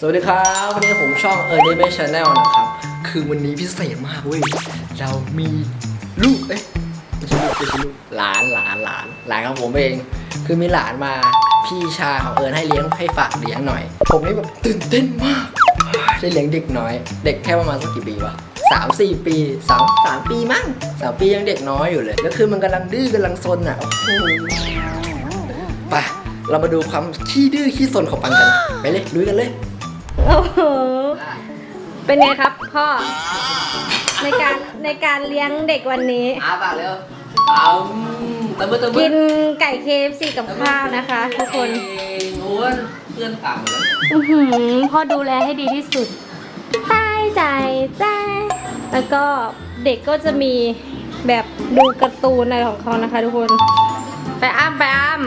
สวัสดีครับ วันนี้ผมช่อง e a r n i m a t Channel นะครับ คือวันนี้พิเศษมากเว้ย เรามีลูก เอ๊ะไม่ใช่ลูกไม่ใช่ลูกหลานหลานหลานหลานของผมเอง คือมีหลานมาพี่ชายของเอิญให้เลี้ยงให้ฝากเลี้ยงหน่อย ผมนี่แบบตื่นเต้นมากได้เลี้ยงเด็กน้อย เด็กแค่ประมาณสักกี่ปีวะสามสี่ปีสามสามปีมั้งสามปียังเด็กน้อยอยู่เลยแล้วคือมันกำลังดื้อกำลังซนอะโอ้โหไปเรามาดูความขี้ดื้อขี้ซนของปันกัน ไปเลยลุยกันเลย โอ้โห เป็นไงครับพ่อ ในการในการเลี้ยงเด็กวันนี้ อาปากเร็วเอาตะมือตะมืกินไก่เคฟซีกับข้าวนะคะ ทุกคนอ้วนเพื่อนต่างกันอื้อหือพ่อดูแลให้ดีที่สุดใต้ใจแจ้แล้วก็เด็กก็จะมีแบบดูการ์ตูนอะไรของเขานะคะ ทุกคน ไปอ้ามไปอ้าม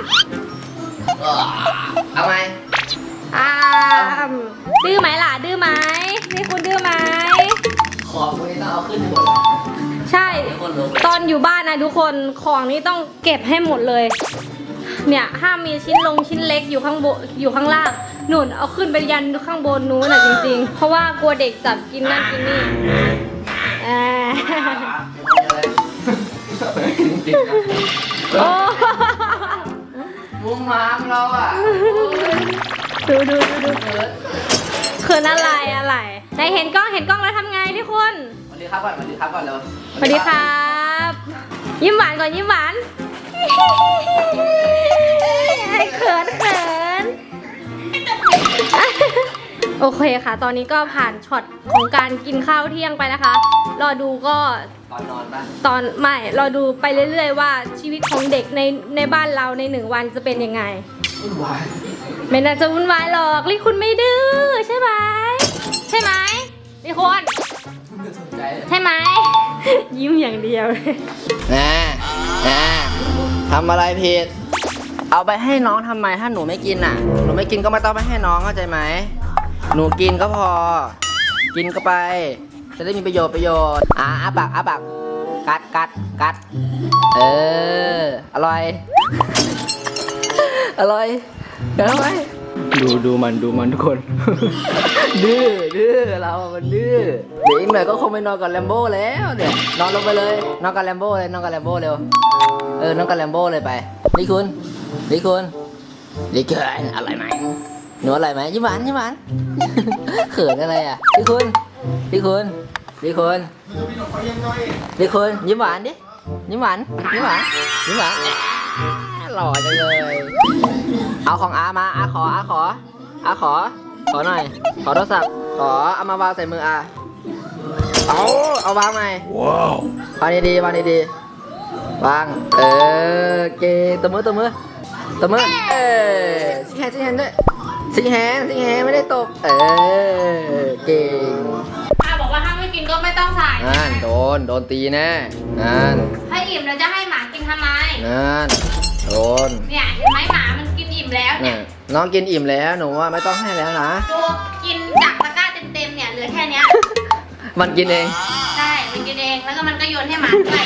เอาไหม อ้ามดื้อไหมล่ะดื้อไหมนี่คุณดื้อไหมขอบพวกนี้ต้องเอาขึ้นให้หมดเลยใช่ทุกคนรู้ตอนอยู่บ้านนะทุกคนของนี้ต้องเก็บให้หมดเลย เนี่ยห้ามมีชิ้นลงชิ้นเล็กอยู่ข้างบนอยู่ข้างล่างหนุนเอาขึ้นไปยันข้างบนนู้นน่ะจริงๆ เพราะว่ากลัวเด็กจับกินนั่นกินนี่อ่าจริงๆนะโอ้มุ้งม้ามเราอะ ดูดูดูดูเขินอะไรอะไรไหนเห็นกล้องเห็นกล้องแล้วทำไงทุกคนสวัสดีครับก่อนสวัสดีครับก่อนเร็วสวัสดีครับ ยิ้มหวานก่อนยิ้มหวานเขินเขินโอเคค่ะ ตอนนี้ก็ผ่านช็อตของการกินข้าวเที่ยงไปนะคะ รอดูก็ตอนนอนป่ะตอนไม่รอดูไปเรื่อยๆว่าชีวิตของเด็กในในบ้านเราในหนึ่งวันจะเป็นยังไง วุ่นวายไม่น่าจะวุ่นวายหรอกลี่คุณไม่ดื้อใช่ไหมใช่ไหมลี่คุณไม่สนใจเลยใช่ไหม ยิ้มอย่างเดียวนะนะทำอะไรผิด เอาไปให้น้องทำไมถ้าหนูไม่กินอะ หนูไม่กินก็ไม่ต้องไปให้น้องเข้าใจไหม หนูกินก็พอ กินก็ไป จะได้มีประโยชน์ประโยชน์ อ่าอาปากอาปากกัดกัดกัด เออ อร่อย อร่อยเดี๋ยวไว้ดูดูมันดูมันทุกคน ดื้อดื้อเราอะมันดื้อเดี๋ยวอีกหน่อยก็คงไปนอนกับแลมโบ้แล้วเนี่ยนอนลงไปเลยนอนกับแลมโบ้เลยนอนกับแลมโบ้เร็วเออนอนกับแลมโบ้เลยไปนี่คุณนี่คุณนี่เกินอร่อยไหมหนูอร่อยไหมยิ้มหวานยิ้มหวานเขินอะไรอะนี่คุณนี่คุณนี่คุณนี่คุณยิ้มหวานดิยิ้มหวานยิ้มหวานยิ้มหวานแหมหล่อจังเลย เอาของอามาอาขออาขออาขอ ขอหน่อย ขอโทรศัพท์ ขอเอามาวางใส่มืออาเอาเอาวางหน่อยว้าววางดีๆวางดีๆวาง เออเก่งตัวมือตัวมือตัวมือเออสิแฮนสิแฮนด้วยสิแฮนสิแฮนไม่ได้ตกเออเก่งอาบอกว่าถ้าไม่กินก็ไม่ต้องใส่นั่นโดน โดนตีแน่นั่นถ้าอิ่มแล้วจะให้หมากินทำไมนั่น โดนเนี่ยเห็นไหมหมามันกินอิ่มแล้วเนี่น่ะยน้องกินอิ่มแล้วหนูว่าไม่ต้องให้แล้วนะ ดูกินจากตะกร้าเต็มๆเนี่ยเหลือแค่เนี้ยมันกินเอง ใช่มันกินเองแล้วก็มันก็โยนให้หมาด้วย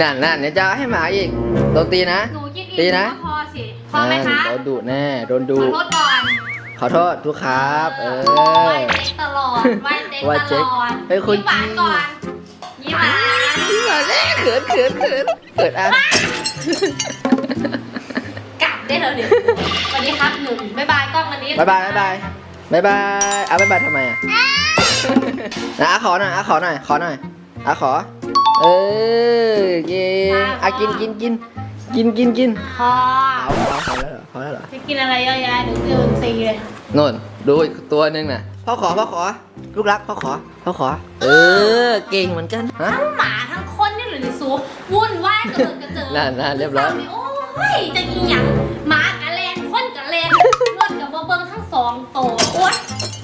นั่นนั่นเดี๋ยวจะให้หมาอีก โดนตีนะ หนูกินตีอิ่มนะ ก็พอสิพอไหมคะนั่นโดนดุแน่ โดนขดุ อโทษก่อนขอโทษทุกครับ เออไหว้เจ๊ตลอดไหว้เจ๊ไหว้ตเจ๊ลอดเป็นคนยิ้มหวานก่อนยิ้มหวานมาแน่ เขินเขินเขินเขินอะกลับได้เลยเดี๋ยวสวัสดีครับหนุ่มบ๊ายบายกล้องวันนี้บายบายบายบายบายบายเอาบายบายทำไมอะนะอาขอหน่อยอาขอหน่อยขอหน่อยอาขอ เออเก่งอากินกินกินกินกินกินพอเอาเอาพอแล้วเหรอพอแล้วเหรอจะกินอะไรเยอะแยะเดี๋ยวโดนตีเลยโน่นดูอีกตัวหนึ่งน่ะพ่อขอพ่อขอ ลูกรักพ่อขอพ่อขอ เออ เก่งเหมือนกันฮะ ทั้งหมาทั้งค นนี่หรือในซูวุ่นวายกระเจิดกระเจิงนั่นนั่นเรียบร้อยโอ้ยจะอีหยังหมากระเลนคนกระเลนรถกับเบิ้งทั้งสองโตวโอ๊ย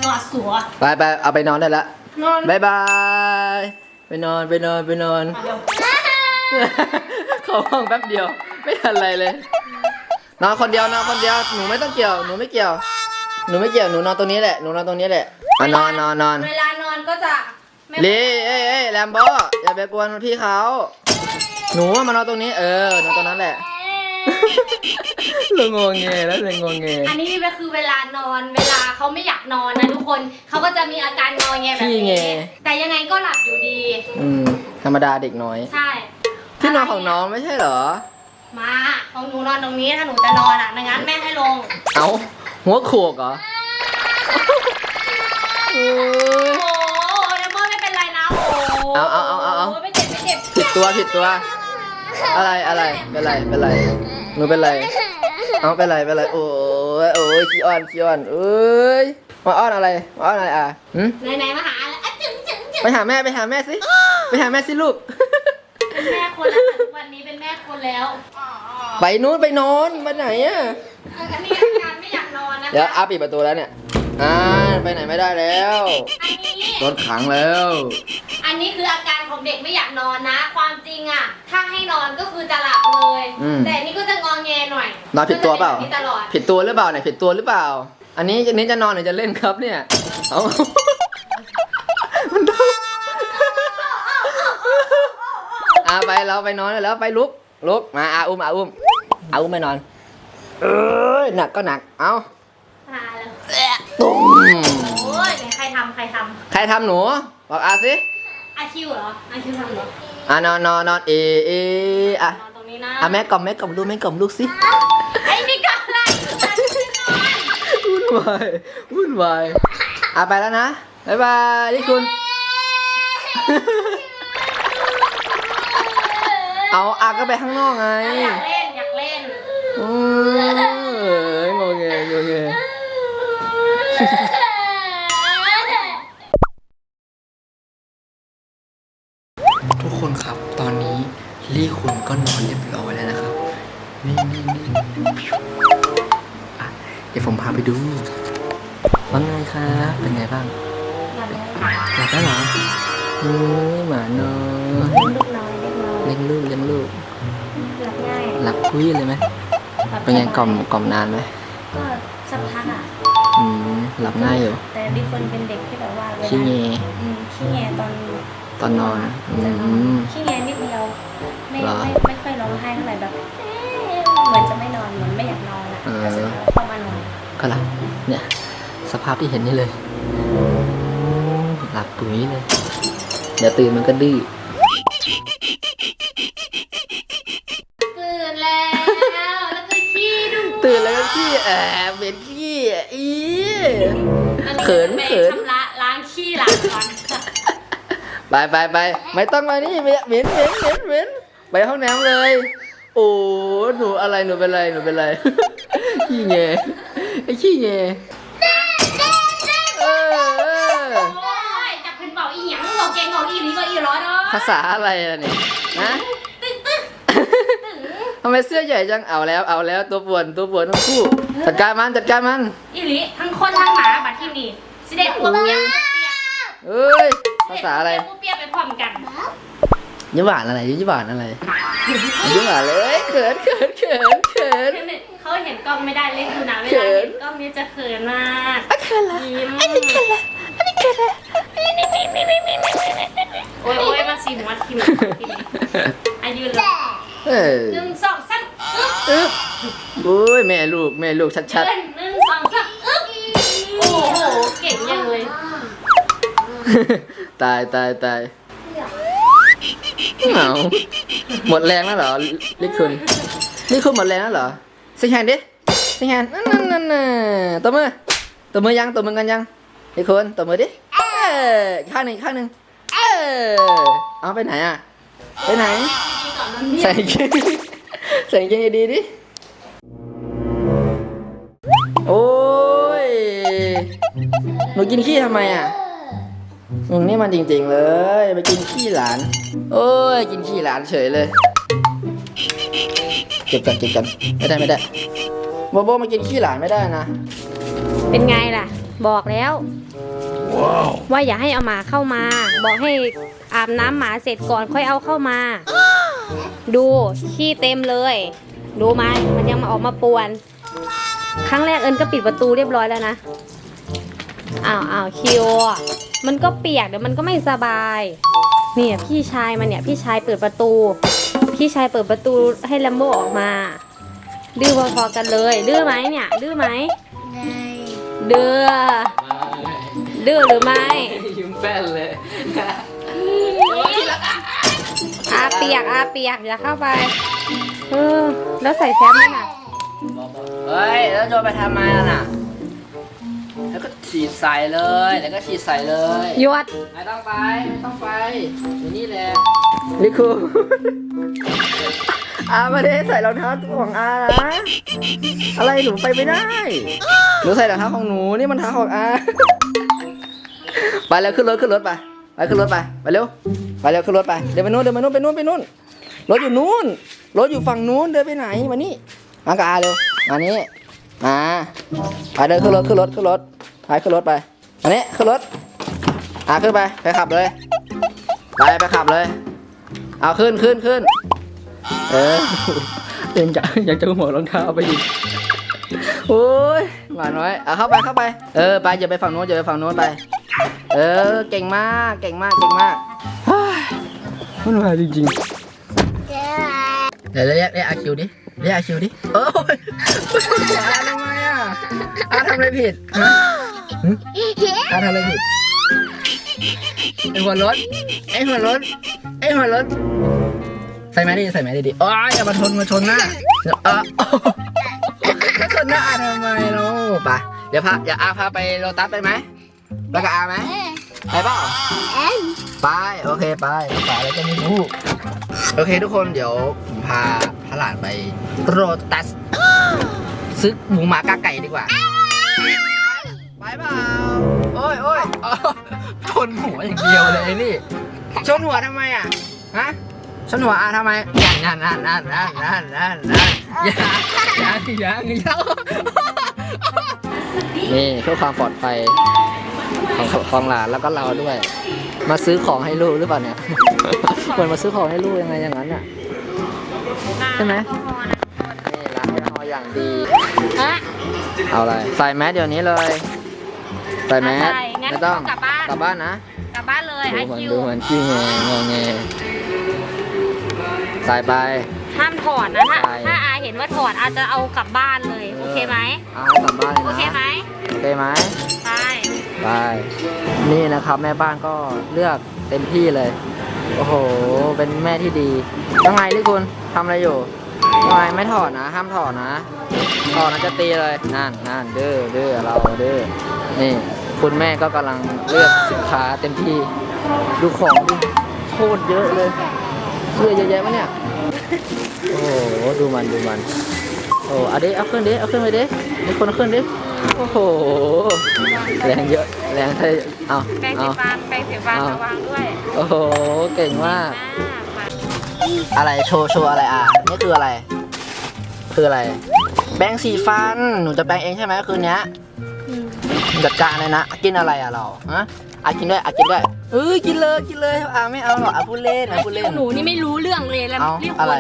หลอดสัวไปไปเอาไปนอนได้ละนอนบายบาย ไปนอนไปนอนไปนอนมาเร็วเข้าห้องแป๊บเดียว ไม่ทันอะไรเลย นอนคนเดียวนอนคนเดียวหนูไม่ต้องเกี่ยวหนูไม่เกี่ยว หนูไม่เกี่ยวหนูนอนตรงนี้แหละหนูนอนตรงนี้แหละอะนอนนอนนอน เวลานอนก็จะไม่ ลีเอ้ยเอ้ยแรมโบ้อย่าไปกวนพี่เขาหนูว่ามานอนตรงนี้เออนอนตรงนั้นแหละเอ๊ะเลยงงเงแล้วเลยงงเงอันนี้ก็คือเวลานอนเวลาเขาไม่อยากนอนนะทุกคนเขาก็จะมีอาการงอแงแบบขี้แงนี้แต่ยังไงก็หลับอยู่ดี อืมธรรมดาเด็กน้อยใช่ที่นอนของน้องไม่ใช่เหรอ มาของหนูนอนตรงนี้ถ้าหนูจะนอนอะไม่งั้นแม่ให้ลง เอาหัวโขกเหรอ เอาเอาเอาเอาเอาไม่เจ็บไม่เจ็บผิดตัวผิดตัว อะไรอะไรเป็นไรเป็นไรหนูเป็นไร เอาเป็นไรเป็นไรโอ้ยโอ้ยขี้อ้อนขี้อ้อนเอ้ยมาอ้อนอะไรมาอ้อนอะไรอะหืมไหนๆมาหาแล้วอะจึงจึงจึงไปหาแม่ไปหาแม่สิไปหาแม่สิลูก เป็นแม่คนแล้วค่ะทุกวันนี้เป็นแม่คนแล้วไปนู้นไปนอนไปไหนอะอันนี้อาการไม่อยากนอนนะคะเดี๋ยวอาปิดประตูแล้วเนี่ย อ่าไปไหนไม่ได้แล้ว อันนี้ โดนขังแล้ว อันนี้คืออาการของเด็กไม่อยากนอนนะ ความจริงอะ ถ้าให้นอนก็คือจะหลับเลย อืม แต่อันนี่ก็จะงอแงหน่อยนอนผิดตัวเปล่า ก็จะนแบบนี้ตลอด ผิดตัวหรือเปล่าเนี่ยผิดตัวหรือเปล่า อันนี้อันนี้จะนอนหรือจะเล่นครับเนี่ย เอา มันโดนอ่าไปเราไปนอนแล้วไปลุกลุกมาอาอุ้มอาอุ้มอาอุ้มไปนอน เอ้ยหนักก็หนัก เอามาแล้ว ตุ้มโอ้ยไหนใครทำใครทใครทำหนู บอกอาสิำอาคิวเหรออาคิวทำเหรออ่านอนนอนนอนเอเออะนอนตรงนี้นะอะแม่กล่อมแม่กล่อมลูกแม่กล่อมลูกสิไอ้นี่ก็อะไรอาคิวจะนอนวุ่นวายวุ่นวายอะไปแล้วนะบ๊ายบายนี่คุณ เอาอาก็ไปข้างนอกไงอยากเล่นอยากเล่น เอองงเงงงเง ไปดูว่าไงครับเป็นไงบ้างหลับแล้วหลับแล้วเหรอเฮ้ยหมาน้อยลูกน้อยเล็กน้อยเลี้ยงลูกเลี้ยงลูกหลับง่ายหลับคุยเลยไหมหลับเป็นไงกล่อมกล่อมนานไหมก็สักพักอะอืมหลับง่ายอยู่แต่ดิคนเป็นเด็กที่แบบว่าเวลาขี้เงอืมขี้แงตอนตอนนอนอืจะนอนมขี้แงนิดเดียวไม่เหรอไม่ไม่ค่อยร้องไห้เท่าไหร่แบบเอ๊ะเหมือนจะไม่นอนเหมือนไม่อยากนอนอะเออแต่สุดท้ายเข้ามานอน ก็หลับเนี่ยสภาพที่เห็นนี่เลย หลับปุ๋ยเลยเดี๋ยวตื่นมันก็ดื้อตื่นแล้ว แล้วก็ขี้ดูตื่นแล้วก็ขี้แอบเป็นขี้อีอันนี้เขินไปเขินชำระล้างขี้ล้างก่อนไปไปไปไม่ต้องมานี่เหม็นเหม็นเหม็นเหม็นเหม็นไปห้องน้ำเลย โอ้หนูอะไรหนูเป็นไรหนูเป็นไรขี้เงย ไอ้ขี้เงยเออเออโอ้ยจับขึ้นเบาอีหยังเบอกเก่งบอกอีหลีบอกอีร้อยเนาะภาษาอะไรล่ะเนี่ยนะ ตึ๊กตึ๊กตึ๊กทำไมเสื้อใหญ่จังเอาแล้วเอาแล้วตัวป่วนตัวป่วนทั้งคู่ จัดการมันจัดการมันอีหลีทั้งคนทั้งหมาบัดที่นี่สิเด็กปวดเปียกเอ้ยภาษาอะไรเปียกไปพร้อมกันยิ้มหวานอะไรยิ้มหวานอะไรยิ้มหวานเลยเขินเขินเขินเขิน เเห็นกล้องไม่ได้เล่นคือนะเวเขิลานเห็นกล้องนี้จะเขินมากอะเขินละยิ้มอันนี้เขินละอันนี้เขินละโอ้ยโอ้ยมาสีหัวทิมทีนี้อายุเลยเออหนึ่งสองสามอึ๊บอึ๊บโอ้ยแม่ลูกแม่ลูกชัดเดินหนึ่งสองสามอึ๊บโอ้โหเก่งยังเลยๆตายตายตายเหงาหมดแรงแล้วเหรอลิคุณนี่คุณหมดแรงแล้วเหรอ สิงแฮนดิสิงแฮนนั่นนั่นนั่นตัวมือตัวมือยังตัวมือกันยังลิคุณตัวมือดิเอออีกข้างหนึ่งอีกข้างหนึ่งเออเอาไปไหนอะไปไหนเรียใส่กางเกงใส่เกงให้ดีดิโอ้ยหนูกินขี้ทำไมอะมึงนี่มันจริงๆเลยไปกินขี้หลาน โอ้ยกินขี้หลานเฉยเลย ก็บกันเก็บกันไม่ได้ไม่ได้โบโบมากินขี้หลานไม่ได้นะ เป็นไงล่ะ บอกแล้วว่าอย่าให้เอาหมาเข้ามา บอกให้อาบน้ำหมาเสร็จก่อนค่อยเอาเข้ามา ดูขี้เต็มเลย ดูไหมมันยังมาออกมาป่วน ครั้งแรกเอิญก็ปิดประตูเรียบร้อยแล้วนะอ้าวอ้าวคิวอะมันก็เปียกเดี๋ยวมันก็ไม่สบาย เนี่ยพี่ชายมันเนี่ยพี่ชายเปิดประตู พี่ชายเปิดประตูให้แลมโบออกมา ดื้อพอๆกันเลย ดื้อไหมเนี่ย ดื้อไหมดื้อดื้อหรือไม่ยิ้มแป้นเลยอาเปียกอาเปียกอย่าเข้าไปเออแล้วใส่แฟมไหมน่ะเฮ้ย แล้วโจไปทำไมล่ะน่ะ แล้วก็ฉีดใส่เลย แล้วก็ฉีดใส่เลยหยวดไม่ต้องไปไม่ต้องไปอยู่นี่แหละนี่ครูอาไม่ได้ใส่รองเท้าของอานะอะไรหนูไปไม่ได้หนูใส่รองเท้าของหนูนี่มันเท้าของอาไปแล้วขึ้นรถขึ้นรถไปไปขึ้นรถไปไปเร็วไปเร็วขึ้นรถไปเดินไปนู้นเดินไปนู้นไปนู้นไปนู้นรถอยู่นู้นรถอยู่ฝั่งนู้นเดินไปไหนมานี่มากบอาเร็วมานี่มาไปเดินขึ้นรถขึ้นรถขึ้นรถ ไปขึ้นรถไป อันนี้ขึ้นรถ อะขึ้นไป ไปขับเลย ไปไปขับเลย เอาขึ้นขึ้นขึ้น เออ ยังจะยังจะหัวรองเท้าไปอีกโอ้ยหวานน้อย เอาเข้าไปเข้าไป เออไปอย่าไปฝั่งโน้นอย่าไปฝั่งโน้นไป เออเก่งมากเก่งมากเก่งมากเฮ้ยมันมาจริงๆเดี๋ยวเรียกเรียกอาคิวดิเรียกอาคิวดิโอ้ยอาทำไมอะอาทำอะไรผิด ฮะหึอาทำอะไรผิดไอหัวรถไอหัวรถไอหัวรถใส่แมสดิใส่แมสดิดิโอ้ยอย่ามาชนมาชนหน้าเออมาชนหน้าทำไมเราไปเดี๋ยวพาอย่าอาพาไปโรตัสไปไหมไปกับอาไหมไปเปล่าไปโอเคไปไปแล้วก็ไม่รู้โอเคทุกคนเดี๋ยวผมพาพระหลานไปโรตัสซื้อหมูหมากาไก่ดีกว่า เปล่าโอ้ยโอ้ยอ๋อชนหัวอย่างเดียวเลยไอ้นี่ ชนหัวทำไมอะ ฮะ ชนหัวอาทำไมนั่นนั่นนั่นนั่นนั่นนั่นนั่นยังยังยังยังนี่เพื่อความปลอดภัยของของหลานแล้วก็เราด้วย มาซื้อของให้ลูกหรือเปล่าเนี่ยควรมาซื้อของให้ลูกยังไงอย่างนั้นอะใช่ไหมนี่ล้างแอลกอฮอล์อย่างดีฮะเอาอะไรใส่แมสเดี๋ยวนี้เลย ใส่แมสใส่งั้นไม่ต้องกลับบ้าน กลับบ้านนะ กลับบ้านเลยไอดูเหมือนคิวดูเหมือนขี้แงงอแงใส่ไป ห้ามถอดนะถ้าใช่ ถ้าอาเห็นว่าถอดอาจจะเอากลับบ้านเลย โอเคไหมเอาให้กลับบ้านเลยโอนะ เคไหมโอเคไหมไปไปนี่นะครับแม่บ้านก็เลือกเต็มที่เลย โอ้โห เป็นแม่ที่ดียังไงลิคุณทำอะไรอยู่ยังไงไม่ถอดนะ ห้ามถอดนะถอดนะจะตีเลยนั่นนั่นดื้อดื้อเราดื้อนี่ คุณแม่ก็กำลังเลือกสินค้าเต็มที่ดูของดิโคตรเยอะเลยเสื้อเยอะแยะมะเนี่ยโอ้โหดูมันดูมันโอ้เอาดิเอาขึ้นดิเอาขึ้นไปดิมีคนเอาขึ้นดิโอ้โหแรงเยอะแรงใช่เอาแปรงเอาสีฟันแปรงสีฟันเอาระวังด้วยโอ้โหเก่งมาก มากอะไรโชว์โชว์อะไรอะนี่คืออะไร คืออะไร แปรงสีฟันหนูจะแปรงเองใช่ไหมคืนเนี้ยอืม จัดการเลยนะกินอะไรอะเราฮะอะกินด้วยอะกินด้วยเอ้ยกินเลยกินเลยอะไม่เอาหรอกอะพูดเล่นอะพูดเล่นหนูนี่ไม่รู้เรื่องเลยแล้วเอารีบอะไร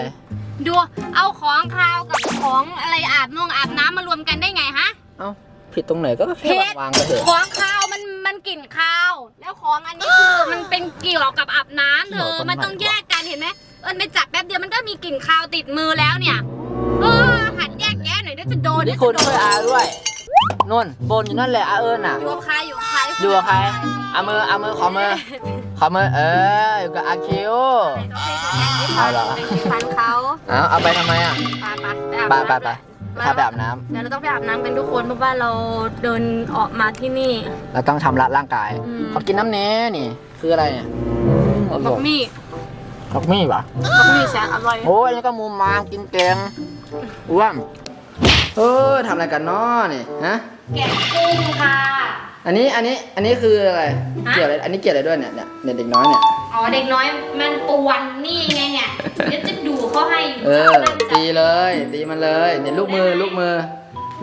ดูเอาของคาวกับของอะไรอาบนงอาบน้ำมารวมกันได้ไงฮะ เอ้าผิดตรงไหนก็แค่ผิดวางไปเถอะของคาวมันมันกลิ่นคาว แล้วของอันนี้คือมันเป็นเกี่ยวกับอาบน้ำเธอมันต้องแยกกันเห็นไหมเออไปจับแป๊บเดียวมันก็มีกลิ่นคาวติดมือแล้วเนี่ยเออหัดแยกแยะหน่อยเดี๋ยวจะโดนนี่เดี๋ยวคุณจะโดช่วยอาด้วย นุ่นบนอยู่นั่นแหละอาเอิญอะ อยู่กับใครอยู่กับใครอยู่กับใครเอามือเอามือขอมือขอมือเอออยู่กับอาคิวเอาเหรอไปสีฟันเขาเอาเอาไปทำไมอะไปไปไปไปไปพาไปอาบน้ำเดี๋ยวเราต้องไปอาบน้ำกันทุกคนเพราะว่าเราเดินออกมาที่นี่ เราต้องชำระร่างกายอืมขอกินน้ำเน้นี่ คืออะไรเนี่ยโอ้โหบักมี่ขอกมี่ปะบักมี่แสนอร่อยโอ้ยนี่ก็มุมมามกินแกงอ้วน เออทำอะไรกันน้อนี่ฮะแกะกุ้งค่ะ อันนี้อันนี้อันนี้คืออะไรฮะเกี่ยวอะไรอันนี้เกี่ยวอะไรด้วยเนี่ยเนี่ยเนี่ยเด็กน้อยเนี่ย อ๋อเด็กน้อยมันปวนนี่ไงเนี่ยเดี๋ยวจะดูเขาให้อยู่เออจะตีเลย ตีมันเลยเนี่ยลูกมือลูกมือ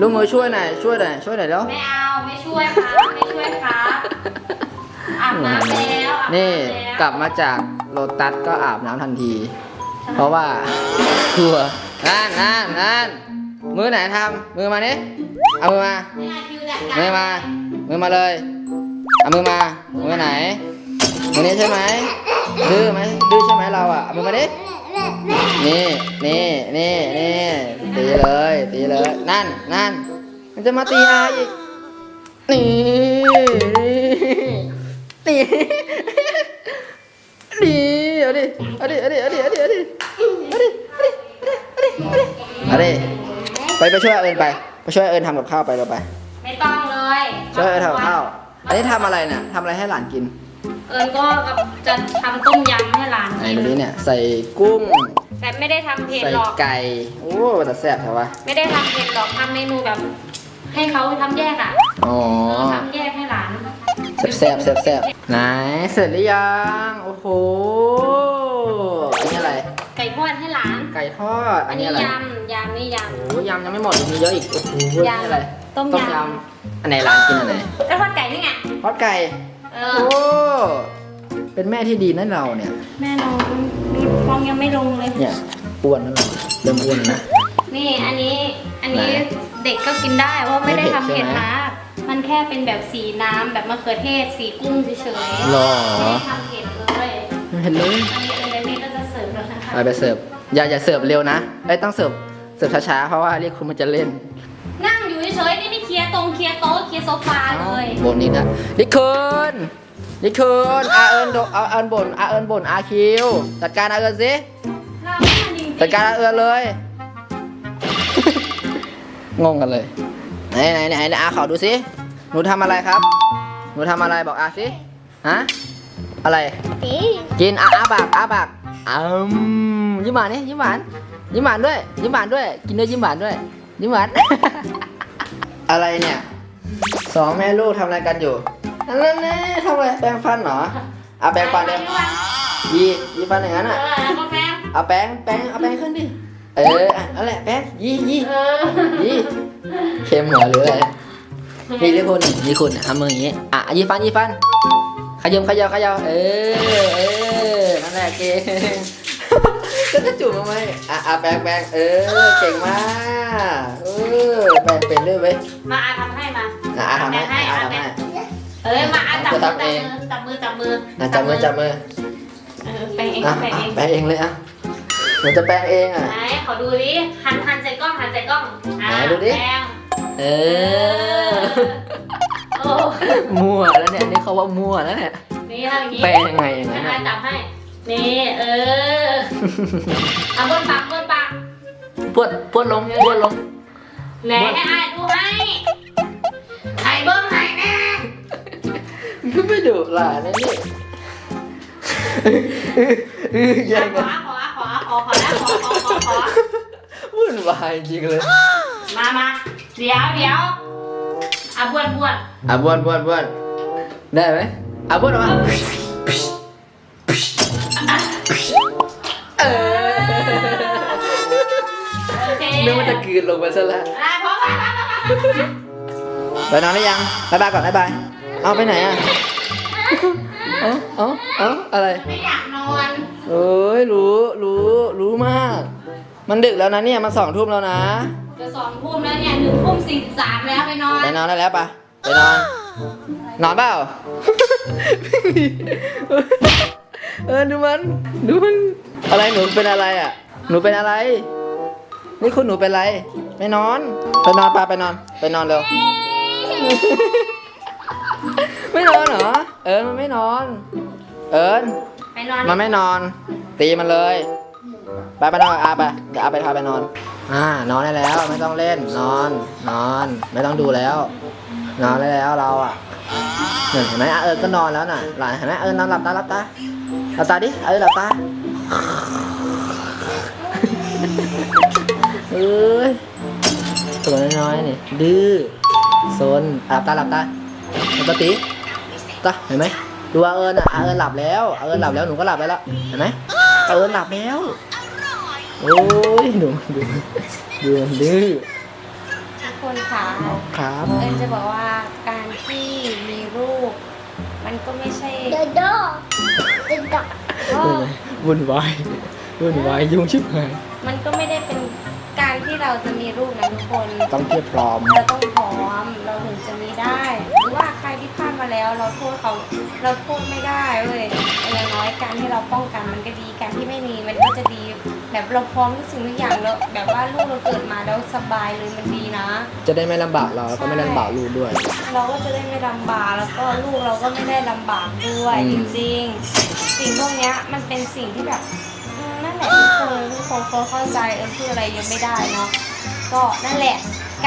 ลูกมือช่วยหน่อยช่วยหน่อยช่วยหน่อยแล้ว ไม่เอาไม่ช่วยครับไม่ช่วยครับอาบน้ำแล้วอาบำนี่แล้วกลับมาจากโลตัสก็อาบน้ำทันที เพราะว่ากลัวนั่นนั่นนั่น มือไหนทำมือมานี่เอามือมาไม่เอาคิวจัดการมือมา มือมาเลยเอามือมามือไหนมือนี้ใช่ไหมดื้อไหมดื้อใช่ไหมเราอะเอามือมาดินี่นี่นี่นี่ตีเลยตีเลยนั่นนั่นมันจะมาตีอาอีกนี่นี่นี่เอาดิเอาดิเอาดิเอาดิเอาดิ ไปไปช่วยเอิญไปไปช่วยเอิญทำกับข้าวไปเราไป ไม่ต้องเลยช่วยเอิญทำกับข้าว อันนี้ทำอะไรเนี่ยทำอะไรให้หลานกิน เอิญก็จะทำต้มยำให้หลานไหนกินดูนี่เนี่ย ใส่กุ้ง แต่ไม่ได้ทำเผ็ดใส่หรอก ไก่โอ้แต่แซ่บแถววะไม่ได้ทำเผ็ดหรอกทำเมนูแบบ ให้เขาทำแยกอะอ๋อทำแยกให้หลานแซ่บแซ่บแซ่บไหนเสร็จหรือยังโอ้โห ก่ทอด อัอันนนี้นี้อะไรยำยำนี่ย โอ้ยำยังไม่หมดยังมีเยอะอีก โอ้โหยำนี่อะไรต้มยอันไหนร้านกินอันไหนำก็ทอดไก่นี่ไงทอดไก่ เอโอ้ อเป็นแม่ที่ดีนั่นเราเนี่ย แม่น้องดูท้องยังไม่ลงเลย เนี่ยอ้วนนั่นเราเริ่มอ้วนแล้วนะ นี่อันนี้อันนี้ไหนเด็กก็กินได้เพราะไม่ได้ทำไม่เผ็เผ็ดดใช่ไหม มากมันแค่เป็นแบบสีน้ำแบบมะเขือเทศสีกุ้งเฉยๆหรอไม่ได้ทำเผ็ดเลยไม่เห็นเลยอันนี้เอเลนี่ก็จะเสิร์ฟแล้วนะคะ เอาไปเสิร์ฟ อย่าอย่าเสิร์ฟเร็วนะเอ้ยต้องเสิร์ฟเสิร์ฟช้าๆเพราะว่าเรียกคุณมันจะเล่นนั่งอยู่เฉยๆนี่ไม่เคลียร์ตรงเคลียร์โต๊ะเคลียร์โซฟาเลยบนนี้นะนิคืนนิคืนอาเอิญโดอาเอิญบ่นอาเอิญบ่นอาคิวจัดการอาเอิญสิเราไม่ทันจริงๆจัดการอาเอิญเลย งงกันเลยไหนไหนไหนไหนอาขอดูสิหนูทำอะไรครับ หนูทำอะไรบอกอาสิฮะอะไร กินอาอาปากอาปาก อืมยิ้มหวานนี่ยิ้มหวานยิ้มหวานด้วยยิ้มหวานด้วย กินด้วยยิ้มหวานด้วยยิ้มหวาน อะไรเนี่ยสองแม่ลูกทำอะไรกันอยู่นั่นแน่ทำอะไรแปรงฟันเหรอเอาแปรงฟันเดี๋ยวยียีฟันอย่างนั้นอะ เอาแปรงแปรงเอาแปรงขึ้นดิเอออะนั่นแหละแปรงยียียีเค็มเหรอหรืออะไรนี่นี่คุณนี่คุณทำมืออย่างนี้อะยีฟันยีฟัน ขยมขยาขยาเออเออนั่นแหละเก่งจะจะจุ่มทำไมอะอะแปรงแปรงเออเก่งมากเออแปรงเป็นด้วยเว้ยมาอาทำให้มาอะอะทำให้ให้อะอาทำให้ เออมาอาจับมือจะทำเองจับมือจับมืออะจับมือจับมือเออแปลงเองอะแปลงเองแปรงเองเลยอะหนูจะแปรงเองอะไหนขอดูดิหันหันใจกล้องหันใจกล้องอะไหนดูดิแปลงเอเอออโอ้ มั่วแล้วเนี่ยนี่เขาว่ามั่วแล้วเนี่ยนี่ทำอย่างนี้แปลงยังไงอย่างนั้นให้อะจับให้ นี่เออเอาบนปากบนปากพวดพวดลงพวดลงไหนให้อายดูให้ไอ้เบิ้งให้แน่ไม่ดุหลานนะนี่แย่งขกัอนขอขอขอขอแล้วขอขอขอขอวุ่นวายจริงเลย มามาเดี๋ยวเดี๋ยว อะบวนบวนอะบ้วนบ้วนบ้วนได้ไหมอะบ้วนออกมาเออโอเคนึกว่าจะกลืนลงไปซะแล้วอะพอพอพอพอพอไปนอนได้ยังบายบายก่อนบายบายเอาไปไหนอะเอ้าเอ้าเอ้าอะไร ไม่อยากนอนเอ้ยรู้รู้รู้มาก มันดึกแล้วนะเนี่ยมันสองทุ่มแล้วนะ จะสองทุ่มแล้วเนี่ยหนึ่งทุ่มสี่สิบสามแล้วไปนอนไปนอนได้แล้วปะไปนอน นอนเปล่า เออดูมัน ดูมัน อะไรหนูเป็นอะไรอะ หนูเป็นอะไร นี่คุณหนูเป็นอะไร ไม่นอน ไปนอนปะไปนอน ไปนอนเร็ว ไม่นอนเหรอ เอิญมันไม่นอน เอิญไปนอนมันไม่นอน ตีมันเลย ไปไปนอนอาไปเดี๋ยวอาไปพาไปนอน อ่านอนได้แล้วไม่ต้องเล่นนอนนอนไม่ต้องดูแล้ว นอนได้แล้วเราอะเห็นไหมเอิญก็นอนแล้วน่ะหลานเห็นไหมเอิญนอนหลับตาหลับตาหลับตาดิเอิญหลับตาเอ้ยตัวน้อยๆนี่ดื้อโซนหลับตาหลับตาหลับตาตีตาเห็นไหมดูอาเอิญอะเอิญหลับแล้วเอิญหลับแล้วหนูก็หลับไปแล้วเห็นไหมเอิญหลับแล้ว โอ้ยหนูดูดูมันดื้อทุกคนค่ะครับเอิญจะบอกว่าการที่มีลูกมันก็ไม่ใช่ The dog. The dog. วุ่นวายวุ่นวายยุ่งชิบหายมันก็ไม่ได้เป็นการที่เราจะมีลูกนะทุกคนต้องเพียบพร้อมเราต้องพร้อมเราถึงจะมีได้หรือว่าใครที่พลาดมาแล้ว เราโทษเขาเราโทษไม่ได้เว้ยแต่อย่างน้อยการที่เราป้องกันมันก็ดีการที่ไม่มีมันก็จะดี แบบเราพร้อมทุกสิ่งทุกอย่างแล้วแบบว่าลูกเราเกิดมาแล้วสบายเลยมันดีนะ จะได้ไม่ลำบากเราแล้วก็ไม่ลำบากลูกด้วย เราก็จะได้ไม่ลำบากแล้วก็ลูกเราก็ไม่ได้ลำบากด้วยอืจม ริงๆสิ่งพวกเนี้ยมันเป็นสิ่งที่แบบอืมนั่นแหละทุกคนทุกคนเขาเข้าใจเออพูดอะไรยังไม่ได้เนาะก็นั่นแหละ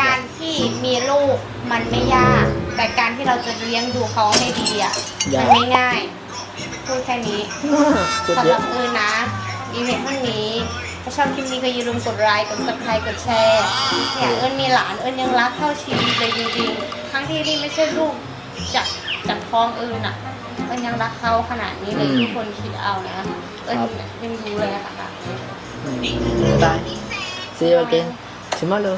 การที่มีลูกมันไม่ยาก แต่การที่เราจะเลี้ยงดูเขาให้ดีอะยามักนไม่ง่ายพูดแค่นี้สุดสำเยหรัอะบเออนะ อีเวนต์เท่านี้ถ้าชอบคลิปนี้ก็อย่าลืมกดไลค์กด subscribe กดแชร์เนี่ยเอิญมีหลานเอิญยังรักเท่าชีวิตเลยจริงๆทั้งที่นี่ไม่ใช่ลูกจากจากท้องเอิญอะเอิญยังรักเขาขนาดนี้เลยอืมทุกคนคิดเอานะเอิญครับยังดูเลยขนาดนี้บ๊ายบาย see you again tomorrow